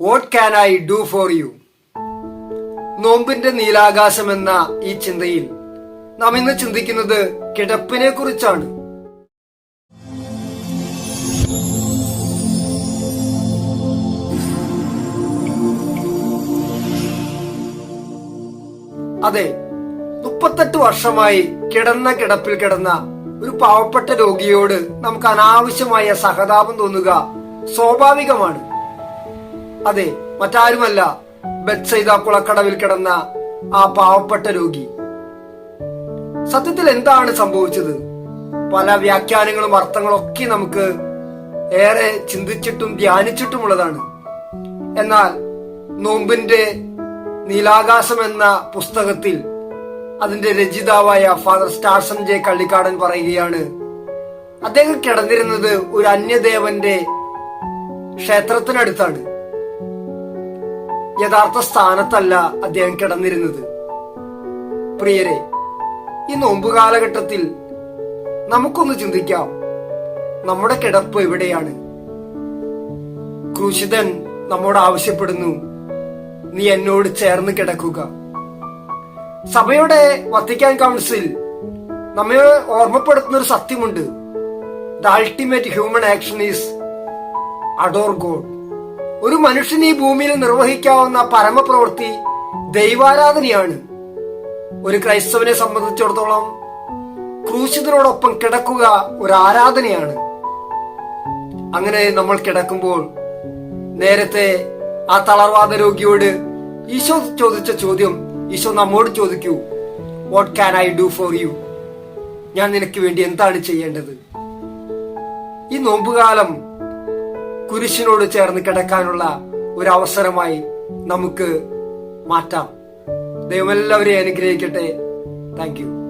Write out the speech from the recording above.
What can I do for you നോമ്പിന്റെ നീലാകാശം എന്ന ഈ ചിന്തയിൽ നാം ഇന്ന് ചിന്തിക്കുന്നത് കിടപ്പിനെ കുറിച്ചാണ് അതെ മുപ്പത്തെട്ട് വർഷമായി കിടന്ന കിടപ്പിൽ കിടന്ന ഒരു പാവപ്പെട്ട രോഗിയോട് നമുക്ക് അനാവശ്യമായ സഹതാപം തോന്നുക സ്വാഭാവികമാണ്. അതെ മറ്റാരുമല്ല ബെത്സൈദ കുളക്കടവിൽ കിടന്ന ആ പാവപ്പെട്ട രോഗി. സത്യത്തിൽ എന്താണ് സംഭവിച്ചത്? പല വ്യാഖ്യാനങ്ങളും അർത്ഥങ്ങളും ഒക്കെ നമുക്ക് ഏറെ ചിന്തിച്ചിട്ടും ധ്യാനിച്ചിട്ടുമുള്ളതാണ്. എന്നാൽ നോമ്പിന്റെ നീലാകാശം എന്ന പുസ്തകത്തിൽ അതിന്റെ രചിതാവായ ഫാദർ സ്റ്റാർസൺ ജെ. കള്ളിക്കാടൻ പറയുകയാണ് അദ്ദേഹം കിടന്നിരുന്നത് ഒരു അന്യദേവന്റെ ക്ഷേത്രത്തിനടുത്താണ്. യഥാർത്ഥ സ്ഥാനത്തല്ല അദ്ദേഹം കിടന്നിരുന്നത്. പ്രിയരെ ഈ നോമ്പ് കാലഘട്ടത്തിൽ നമുക്കൊന്ന് ചിന്തിക്കാം. നമ്മുടെ കിടപ്പ് എവിടെയാണ്? ക്രൂശിതൻ നമ്മോട് ആവശ്യപ്പെടുന്നു നീ എന്നോട് ചേർന്ന് കിടക്കുക. സഭയുടെ വത്തിക്കാൻ കൗൺസിൽ നമ്മെ ഓർമ്മപ്പെടുത്തുന്ന ഒരു സത്യമുണ്ട്. The ultimate human action is adore God. ഒരു മനുഷ്യൻ ഈ ഭൂമിയിൽ നിർവഹിക്കാവുന്ന പരമപ്രവൃത്തി ദൈവാരാധനയാണ്. ഒരു ക്രൈസ്തവനെ സംബന്ധിച്ചിടത്തോളം ക്രൂശിതനോടൊപ്പം കിടക്കുക ഒരു ആരാധനയാണ്. അങ്ങനെ നമ്മൾ കിടക്കുമ്പോൾ നേരത്തെ ആ തളർവാദ രോഗിയോട് ഈശോ ചോദിച്ച ചോദ്യം ഈശോ നമ്മോട് ചോദിക്കൂ what can I do for you ഞാൻ നിനക്ക് വേണ്ടി എന്താണ് ചെയ്യേണ്ടത്? ഈ നോമ്പുകാലം കുരിശിനോട് ചേർന്ന് കിടക്കാനുള്ള ഒരു അവസരമായി നമുക്ക് മാറ്റാം. ദൈവം എല്ലാവരെയും അനുഗ്രഹിക്കട്ടെ. താങ്ക്